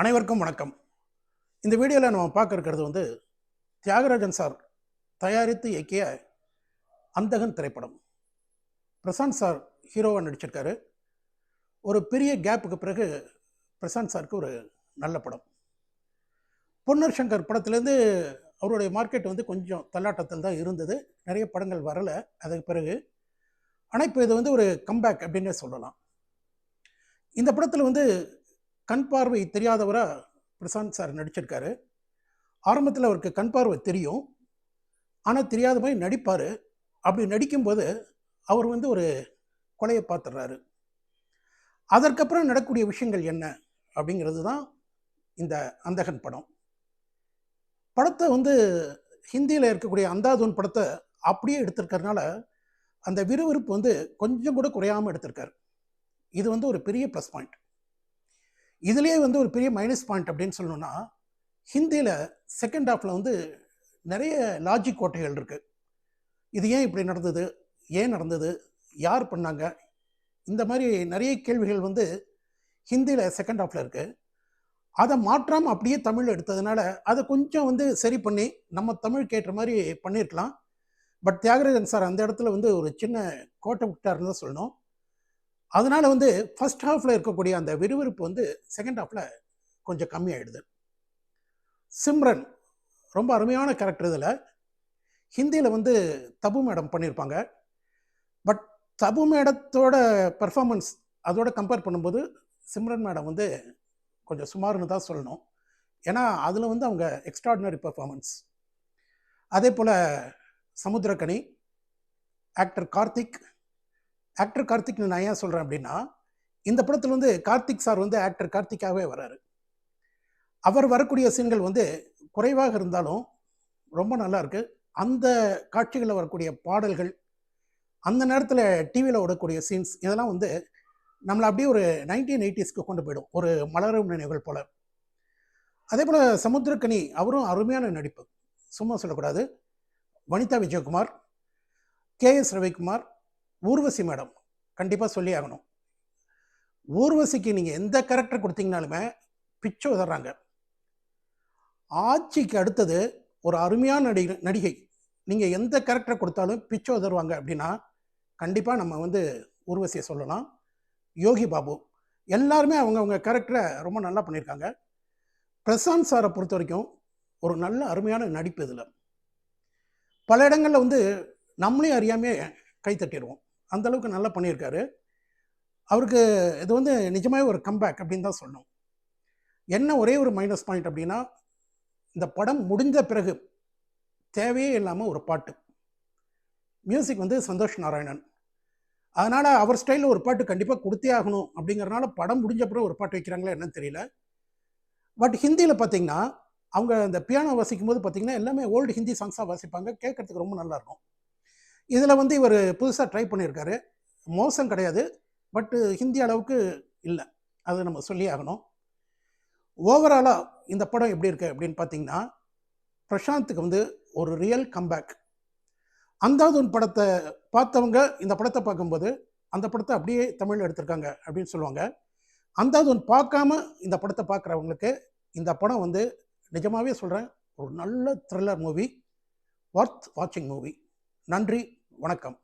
அனைவருக்கும் வணக்கம். இந்த வீடியோவில் நம்ம பார்க்க இருக்கிறது வந்து தியாகராஜன் சார் தயாரித்து இயக்கிய அந்தகன் திரைப்படம். பிரசாந்த் சார் ஹீரோவாக நடிச்சிருக்காரு. ஒரு பெரிய கேப்புக்கு பிறகு பிரசாந்த் சாருக்கு ஒரு நல்ல படம். பொன்னர் சங்கர் படத்துலேருந்து அவருடைய மார்க்கெட் வந்து கொஞ்சம் தள்ளாட்டத்தில் தான் இருந்தது. நிறைய படங்கள் வரலை. அதுக்கு பிறகு ஆனால் இப்போ இது வந்து ஒரு கம்பேக் அப்படின்னே சொல்லலாம். இந்த படத்தில் வந்து கண் பார்வை தெரியாதவராக பிரசாந்த் சார் நடிச்சிருக்காரு. ஆரம்பத்தில் அவருக்கு கண் பார்வை தெரியும். ஆனால் தெரியாத மாதிரி நடிப்பார். அப்படி நடிக்கும்போது அவர் வந்து ஒரு கொலையை பார்த்துடுறாரு. அதற்கப்புறம் நடக்கக்கூடிய விஷயங்கள் என்ன அப்படிங்கிறது தான் இந்த அந்தகன் படம். படத்தை வந்து ஹிந்தியில் இருக்கக்கூடிய அந்தாதூன் படத்தை அப்படியே எடுத்திருக்கறனால அந்த விறுவிறுப்பு வந்து கொஞ்சம் கூட குறையாமல் எடுத்திருக்காரு. இது வந்து ஒரு பெரிய ப்ளஸ் பாயிண்ட் இதுலேயே வந்து ஒரு பெரிய மைனஸ் பாயிண்ட் அப்படின்னு சொல்லணும்னா ஹிந்தியில் செகண்ட் ஹாஃபில் வந்து நிறைய லாஜிக் கோட்டைகள் இருக்குது இது ஏன் இப்படி நடந்தது? ஏன் நடந்தது? யார் பண்ணாங்க? இந்த மாதிரி நிறைய கேள்விகள் வந்து ஹிந்தியில் செகண்ட் ஹாஃபில் இருக்குது அதை மாற்றாமல் அப்படியே தமிழ் எடுத்ததுனால அதை கொஞ்சம் வந்து சரி பண்ணி நம்ம தமிழ் கேட்ட மாதிரி பண்ணியிருக்கலாம் பட் தியாகராஜன் சார் அந்த இடத்துல வந்து ஒரு சின்ன கோட்டை விட்டாருன்னு தான் சொல்லணும். அதனால் வந்து ஃபஸ்ட் ஹாஃபில் இருக்கக்கூடிய அந்த விறுவிறுப்பு வந்து செகண்ட் ஹாஃபில் கொஞ்சம் கம்மியாயிடுது. சிம்ரன் ரொம்ப அருமையான கேரக்டர் இதில். ஹிந்தியில் வந்து தபு மேடம் பண்ணியிருப்பாங்க பட் தபு மேடத்தோட பெர்ஃபார்மன்ஸ் அதோட கம்பேர் பண்ணும்போது சிம்ரன் மேடம் வந்து கொஞ்சம் சுமார்னு தான் சொல்லணும். ஏன்னா அதில் வந்து அவங்க எக்ஸ்ட்ராடினரி பெர்ஃபார்மன்ஸ் அதே போல் சமுத்திரக்கனி ஆக்டர் கார்த்திக் ஆக்டர் கார்த்திக்னு நான் ஏன் சொல்கிறேன் அப்படின்னா இந்த படத்தில் வந்து கார்த்திக் சார் வந்து ஆக்டர் கார்த்திக்காகவே வர்றாரு. அவர் வரக்கூடிய சீன்கள் வந்து குறைவாக இருந்தாலும் ரொம்ப நல்லா இருக்கு. அந்த காட்சிகளில் வரக்கூடிய பாடல்கள் அந்த நேரத்தில் டிவியில் ஓடக்கூடிய சீன்ஸ் இதெல்லாம் வந்து நம்மளை அப்படியே ஒரு நைன்டீன் எயிட்டிஸ்க்கு கொண்டு போயிடும். ஒரு மலரும் நினைவுகள் போல. அதே போல் சமுத்திரக்கனி அவரும் அருமையான நடிப்பு. சும்மா சொல்லக்கூடாது. Vanitha Vijayakumar K S Ravikumar Urvashi madam. கண்டிப்பாக சொல்லி ஆகணும். ஊர்வசிக்கு நீங்கள் எந்த கேரக்டர் கொடுத்தீங்கனாலுமே பிச்சு உதறாங்க ஆட்சிக்கு அடுத்தது ஒரு அருமையான நடிகை நடிகை. நீங்கள் எந்த கேரக்டர் கொடுத்தாலும் பிச்சு உதருவாங்க அப்படின்னா கண்டிப்பாக நம்ம வந்து ஊர்வசியை சொல்லலாம். யோகி பாபு. எல்லாருமே அவங்கவுங்க கேரக்டரை ரொம்ப நல்லா பண்ணியிருக்காங்க. பிரசாந்த் சாரை பொறுத்த வரைக்கும் ஒரு நல்ல அருமையான நடிப்பு இதில். பல இடங்களில் வந்து நம்மளே அறியாமே கை அந்தளவுக்கு அந்த அளவுக்கு நல்லா பண்ணியிருக்காரு. அவருக்கு இது வந்து நிஜமாகவே ஒரு கம்பேக் அப்படின்னு தான் சொல்லணும். என்ன ஒரே ஒரு மைனஸ் பாயிண்ட் அப்படின்னா இந்த படம் முடிஞ்ச பிறகு தேவையே இல்லாமல் ஒரு பாட்டு. மியூசிக் வந்து சந்தோஷ் நாராயணன். அதனால் அவர் ஸ்டைலில் ஒரு பாட்டு கண்டிப்பாக கொடுத்தே ஆகணும் அப்படிங்கிறனால படம் முடிஞ்ச பிறகு ஒரு பாட்டு வைக்கிறாங்களா என்னன்னு தெரியல. பட் ஹிந்தியில் பார்த்தீங்கன்னா அவங்க அந்த பியானோ வாசிக்கும் போது பார்த்தீங்கன்னா எல்லாமே ஓல்டு ஹிந்தி சாங்ஸாக வாசிப்பாங்க. கேட்குறதுக்கு ரொம்ப நல்லாயிருக்கும் இதில் வந்து இவர் புதுசாக ட்ரை பண்ணியிருக்காரு. மோசம் கிடையாது. பட்டு ஹிந்தி அளவுக்கு இல்லை. அது நம்ம சொல்லி ஆகணும். ஓவராலாக இந்த படம் எப்படி இருக்குது அப்படின்னு பார்த்தீங்கன்னா பிரசாந்துக்கு வந்து ஒரு ரியல் கம்பேக் அந்தாதுன் படத்தை பார்த்தவங்க இந்த படத்தை பார்க்கும்போது அந்த படத்தை அப்படியே தமிழில் எடுத்திருக்காங்க அப்படின்னு சொல்லுவாங்க. அந்தாதுன் பார்க்காம இந்த படத்தை பார்க்குறவங்களுக்கு இந்த படம் வந்து நிஜமாகவே சொல்கிறேன் ஒரு நல்ல த்ரில்லர் மூவி ஒர்த் வாட்சிங் மூவி நன்றி. வணக்கம்.